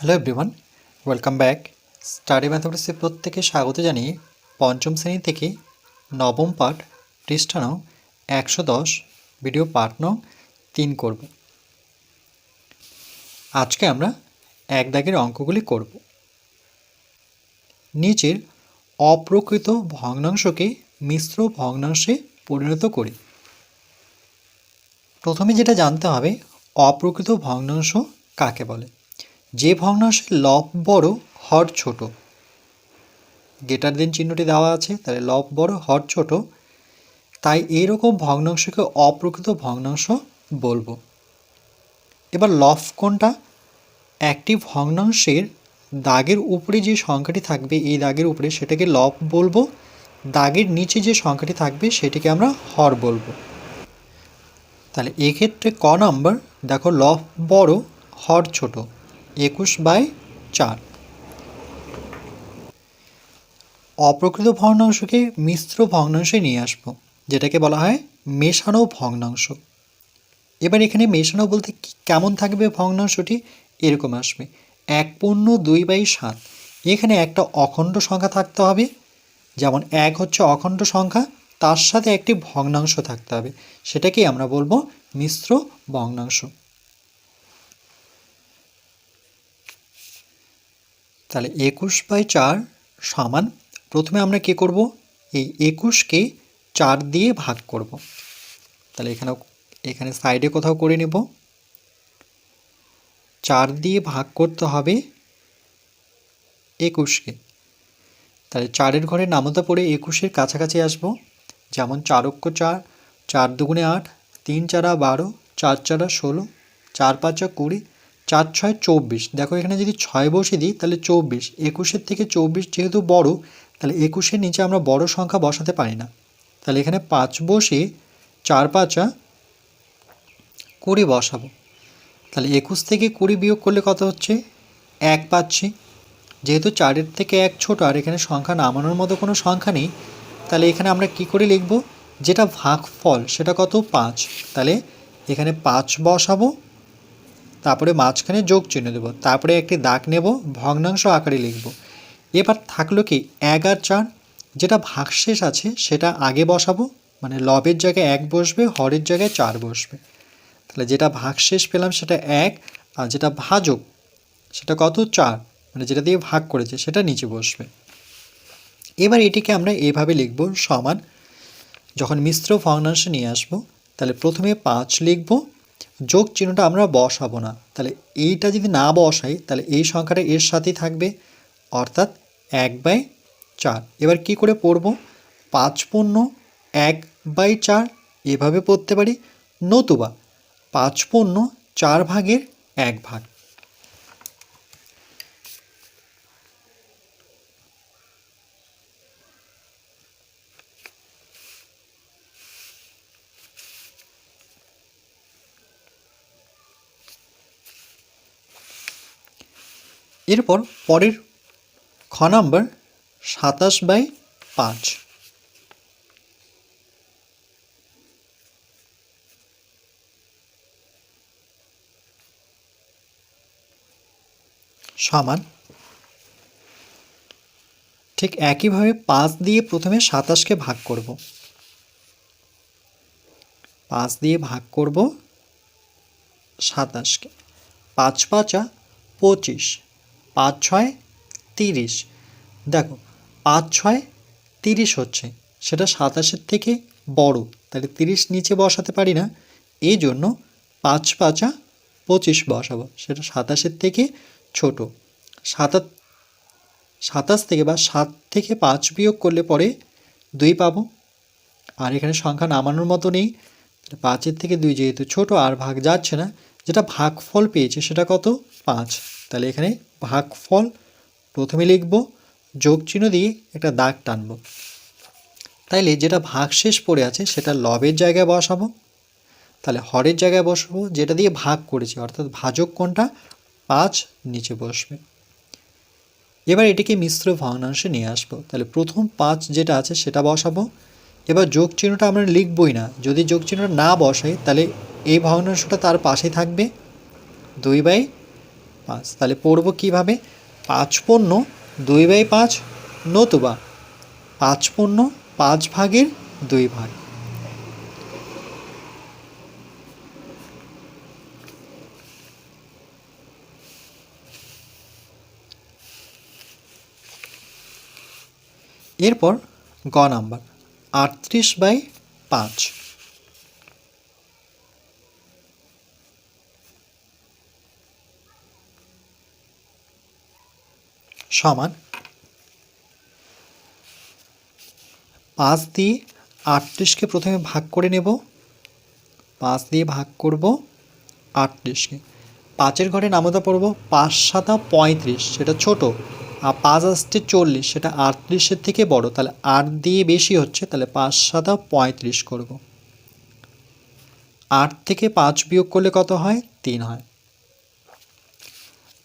Hello everyone welcome back study ম্যাথমেটিক্সে প্রত্যেকে স্বাগত জানিয়ে পঞ্চম শ্রেণি থেকে নবম পাঠ পৃষ্ঠা নং একশো দশ ভিডিও পাঠ নং তিন করব। আজকে আমরা এক দাগের অঙ্কগুলি করব। নিচের অপ্রকৃত ভগ্নাংশকে মিশ্র ভগ্নাংশে পরিণত করি। প্রথমে যেটা জানতে হবে, অপ্রকৃত ভগ্নাংশ কাকে বলে? যে ভগ্নাংশে লব বড়, হর ছোট। গেটার দেন চিহ্নটি দেওয়া আছে, তাহলে লব বড়, হর ছোট। তাই এইরকম ভগ্নাংশকে অপ্রকৃত ভগ্নাংশ বলব। এবার লফ কোনটা? একটি ভগ্নাংশের দাগের উপরে যে সংখ্যাটি থাকবে, এই দাগের উপরে সেটাকে লব বলব। দাগের নিচে যে সংখ্যাটি থাকবে, সেটিকে আমরা হর বলব। তাহলে এক্ষেত্রে ক নাম্বার, দেখো লফ বড়, হর ছোট। একুশ বাই চার। অপ্রকৃত ভগ্নাংশকে মিশ্র ভগ্নাংশে নিয়ে আসব, যেটাকে বলা হয় মেশানো ভগ্নাংশ। এবার এখানে মেশানো বলতে কেমন থাকবে ভগ্নাংশটি, এরকম আসবে। এক পূর্ণ দুই বাই সাত। এখানে একটা অখণ্ড সংখ্যা থাকতে হবে, যেমন এক হচ্ছে অখণ্ড সংখ্যা, তার সাথে একটি ভগ্নাংশ থাকতে হবে। সেটাকেই আমরা বলব মিশ্র ভগ্নাংশ। তাহলে একুশ বাই চার সমান, প্রথমে আমরা কি করব? এই একুশকে চার দিয়ে ভাগ করব। তাহলে এখানে এখানে সাইডে কোথাও করে নেব। চার দিয়ে ভাগ করতে হবে একুশকে। তাহলে চারের ঘরে নামতা পড়ে একুশের কাছাকাছি আসব। যেমন চারক্য চার চার দুগুণে আট, তিন চারা বারো, চার চারা ষোলো, চার পাঁচা কুড়ি চার ছয় চব্বিশ। দেখো এখানে যদি ছয় বসে দিই, তাহলে চব্বিশ। একুশের থেকে চব্বিশ যেহেতু বড়, তাহলে একুশের নিচে আমরা বড় সংখ্যা বসাতে পারি না। তাহলে এখানে পাঁচ বসে চার পাঁচা কুড়ি বসাবো। তাহলে একুশ থেকে কুড়ি বিয়োগ করলে কত হচ্ছে? এক পাচ্ছি। যেহেতু চারের থেকে এক ছোট, আর এখানে সংখ্যা নামানোর মতো কোনো সংখ্যা নেই, তাহলে এখানে আমরা কি করে লিখব? যেটা ভাগফল, সেটা কত? পাঁচ। তাহলে এখানে পাঁচ বসাবো তারপরে মাঝখানে যোগ চিহ্ন দেবো, তারপরে একটি দাগ নেব, ভগ্নাংশ আকারে লিখব। এবার থাকল কি এক আর চার, যেটা ভাগশেষ আছে সেটা আগে বসাবো মানে লবের জায়গায় এক বসবে, হরের জায়গায় চার বসবে। তাহলে যেটা ভাগশেষ পেলাম সেটা এক, আর যেটা ভাজক সেটা কত? চার মানে যেটা দিয়ে ভাগ করেছে সেটা নিচে বসবে। এবার এটিকে আমরা এভাবে লিখব সমান, যখন মিশ্র ভগ্নাংশ নিয়ে আসব, তাহলে প্রথমে পাঁচ লিখব যোগ চিহ্নটা আমরা বসাবো না। তাহলে এইটা যদি না বসাই, তাহলে এই সংখ্যাটা এর সাথেই থাকবে, অর্থাৎ এক বাই চার। এবার কি করে পড়ব? পাঁচ পূর্ণ এক বাই চার, এভাবে পড়তে পারি, নতুবা পাঁচ পণ্য চার ভাগের এক ভাগ। এরপর পরের খ নাম্বার সাতাশ বাই পাঁচ। সমান। ঠিক একইভাবে পাঁচ দিয়ে প্রথমে সাতাশকে ভাগ করব। পাঁচ দিয়ে ভাগ করব সাতাশকে। পাঁচ পাঁচা পঁচিশ। পাঁচ ছয় তিরিশ। দেখো, পাঁচ ছয় তিরিশ হচ্ছে, সেটা সাতাশের থেকে বড়। তাহলে তিরিশ নিচে বসাতে পারি না। এই জন্য পাঁচ পাঁচা পঁচিশ বসাবো, সেটা সাতাশের থেকে ছোট। সাতাত সাতাশ থেকে বা সাত থেকে পাঁচ বিয়োগ করলে পরে দুই পাবো। আর এখানে সংখ্যা নামানোর মতো নেই। পাঁচের থেকে দুই যেহেতু ছোট, আর ভাগ যাচ্ছে না, যেটা ভাগফল পেয়েছে সেটা কত? পাঁচ। তাহলে এখানে ভাগফল প্রথমে লিখব, যোগ চিহ্ন দিয়ে একটা দাগ টানব। তাইলে যেটা ভাগশেষ পড়ে আছে সেটা লবের জায়গায় বসাবো, তাহলে হরের জায়গায় বসবো, যেটা দিয়ে ভাগ করেছি, অর্থাৎ ভাজক কোনটা পাঁচ নিচে বসবে। এবার এটিকে মিশ্র ভগ্নাংশে নিয়ে আসব, তাহলে প্রথম পাঁচ যেটা আছে সেটা বসাবো। এবার যোগ চিহ্নটা আমরা লিখবই না, যদি যোগ চিহ্নটা না বসাই, তাহলে এই ভগ্নাংশটা তার পাশে থাকবে, দুই বাই পাঁচ। তাহলে পড়ব কীভাবে? পাঁচ পণ্য দুই বাই পাঁচ, নতুবা পাঁচ পণ্য পাঁচ ভাগের দুই ভাগ। এরপর গ নাম্বার, আটত্রিশ বাই পাঁচ। সমান পাঁচ দিয়ে আটত্রিশকে প্রথমে ভাগ করে নেব। পাঁচ দিয়ে ভাগ করব আটত্রিশকে। পাঁচের ঘরে নামতা পড়ব পাঁচ সাতা পঁয়ত্রিশ, সেটা ছোট। আর পাঁচ আসছে চল্লিশ, সেটা আটত্রিশের থেকে বড়। তাহলে আট দিয়ে বেশি হচ্ছে, তাহলে পাঁচ সাতা পঁয়ত্রিশ করব। আট থেকে পাঁচ বিয়োগ করলে কত হয়? তিন হয়।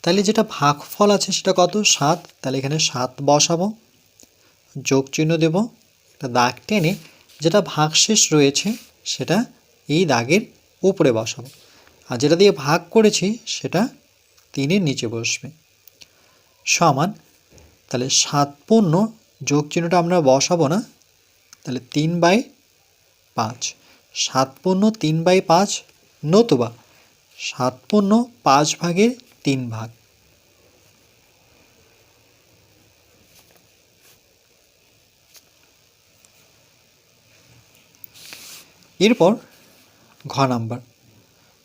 তাহলে যেটা ভাগফল আছে সেটা কত? সাত। তাহলে এখানে সাত বসাবো, যোগ চিহ্ন দেব। একটা দাগ টেনে যেটা ভাগশেষ রয়েছে সেটা এই দাগের উপরে বসাবো। আর যেটা দিয়ে ভাগ করেছি সেটা তিনের নিচে বসবে। সমান, তাহলে সাত পূর্ণ, যোগ চিহ্নটা আমরা বসাবো না। তাহলে তিন বাই পাঁচ। সাত পূর্ণ তিন বাই পাঁচ নতুবা সাত পূর্ণ পাঁচ ভাগের তিন ভাগ। এরপর ঘ নাম্বার,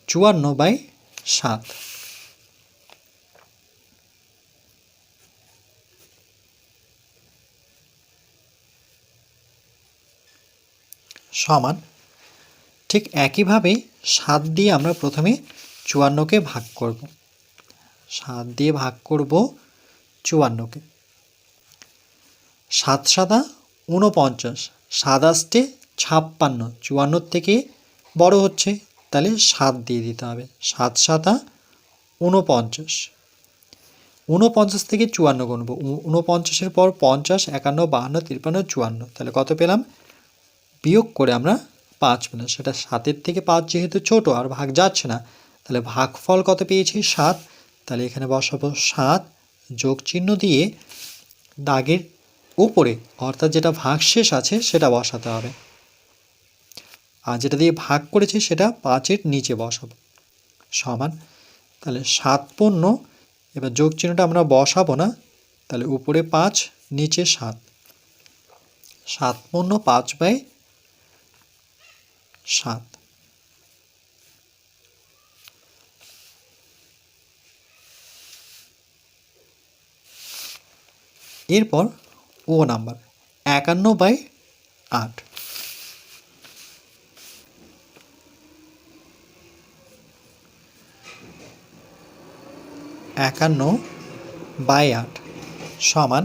চুয়ান্ন বাই সাত। সমান, ঠিক একইভাবে সাত দিয়ে আমরা প্রথমে চুয়ান্নকে ভাগ করব। সাত দিয়ে ভাগ করব চুয়ান্নকে। সাত সাদা ঊনপঞ্চাশ সাত ছাপ্পান্ন চুয়ান্নর থেকে বড় হচ্ছে, তাহলে সাত দিয়ে দিতে হবে। সাত সাতা ঊনপঞ্চাশ। ঊনপঞ্চাশ থেকে চুয়ান্ন গুনব ঊনপঞ্চাশের পর পঞ্চাশ, একান্ন, বাহান্ন তিপ্পান্ন চুয়ান্ন। তাহলে কত পেলাম? বিয়োগ করে আমরা পাঁচ পেলাম। সেটা সাতের থেকে পাঁচ যেহেতু ছোট, আর ভাগ যাচ্ছে না, তাহলে ভাগফল কত পেয়েছি? সাত। তাহলে এখানে বসাবো সাত যোগ চিহ্ন দিয়ে দাগের উপরে, অর্থাৎ যেটা ভাগশেষ আছে সেটা বসাতে হবে। আর যেটা দিয়ে ভাগ করেছি সেটা পাঁচের নিচে বসাবো। সমান। তাহলে সাত পণ্য এবার যোগ চিহ্নটা আমরা বসাবো না, তাহলে উপরে পাঁচ, নিচে সাত। সাত পণ্য পাঁচ বাই সাত। এরপর ও নাম্বার একান্ন বাই আট। একান্ন বাই আট সমান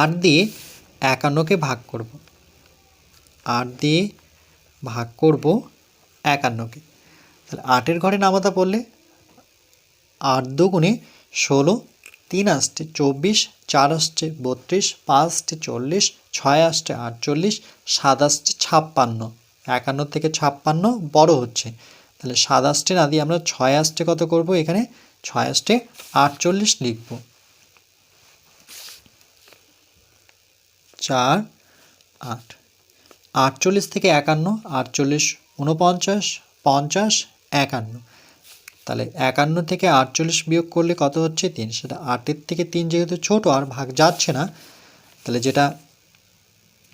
আট দিয়ে একান্নকে ভাগ করব। আট দিয়ে ভাগ করব একান্নকে। তাহলে আটের ঘরে নামাতা পড়লে আট দুগুণে ষোলো তিন আসছে চব্বিশ, চার আসছে বত্রিশ, পাঁচ আসছে চল্লিশ, ছয় আসছে আটচল্লিশ, সাত আসছে ছাপ্পান্ন। একান্ন থেকে ছাপ্পান্ন বড় হচ্ছে। তাহলে সাত আসটে না দিয়ে আমরা ছয় আসটে কত করব এখানে? ছয় আসটে আটচল্লিশ লিখব। চার, আট। আটচল্লিশ থেকে একান্ন, আটচল্লিশ উনপঞ্চাশ পঞ্চাশ, একান্ন। তাহলে একান্ন থেকে আটচল্লিশ বিয়োগ করলে কত হচ্ছে তিন? সেটা আটের থেকে তিন যেহেতু ছোট আর ভাগ যাচ্ছে না, তাহলে যেটা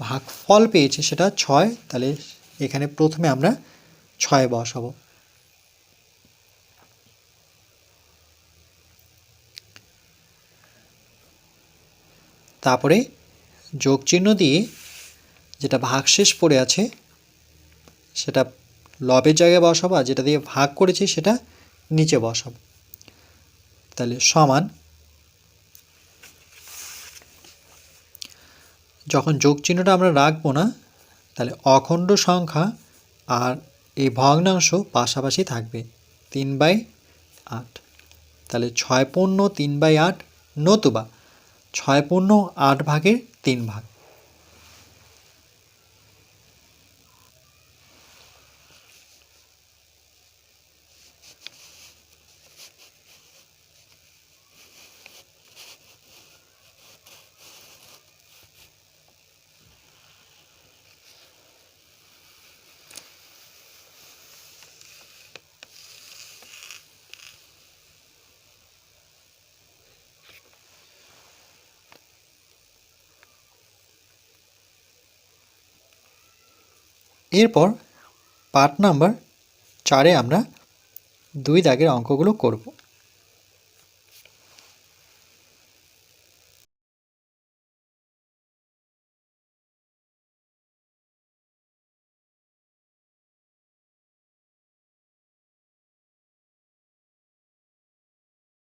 ভাগ ফল পেয়েছে সেটা ছয়, তাহলে এখানে প্রথমে আমরা ছয় বসাবো। তারপরে যোগ চিহ্ন দিয়ে যেটা ভাগশেষ পড়ে আছে, সেটা লবের জায়গায় বসাবো, আর যেটা দিয়ে ভাগ করেছি সেটা নিচে বসাবো। তাহলে সমান যখন যোগ চিহ্নটা আমরা রাখব না, তাহলে অখণ্ড সংখ্যা আর এই ভগ্নাংশ পাশাপাশি থাকবে তিন বাই আট। তাহলে ছয় পূর্ণ তিন বাই আট নতুবা ছয় পূর্ণ আট ভাগের তিন ভাগ। এরপর পার্ট নাম্বার চারে আমরা দুই দাগের অঙ্কগুলো করব।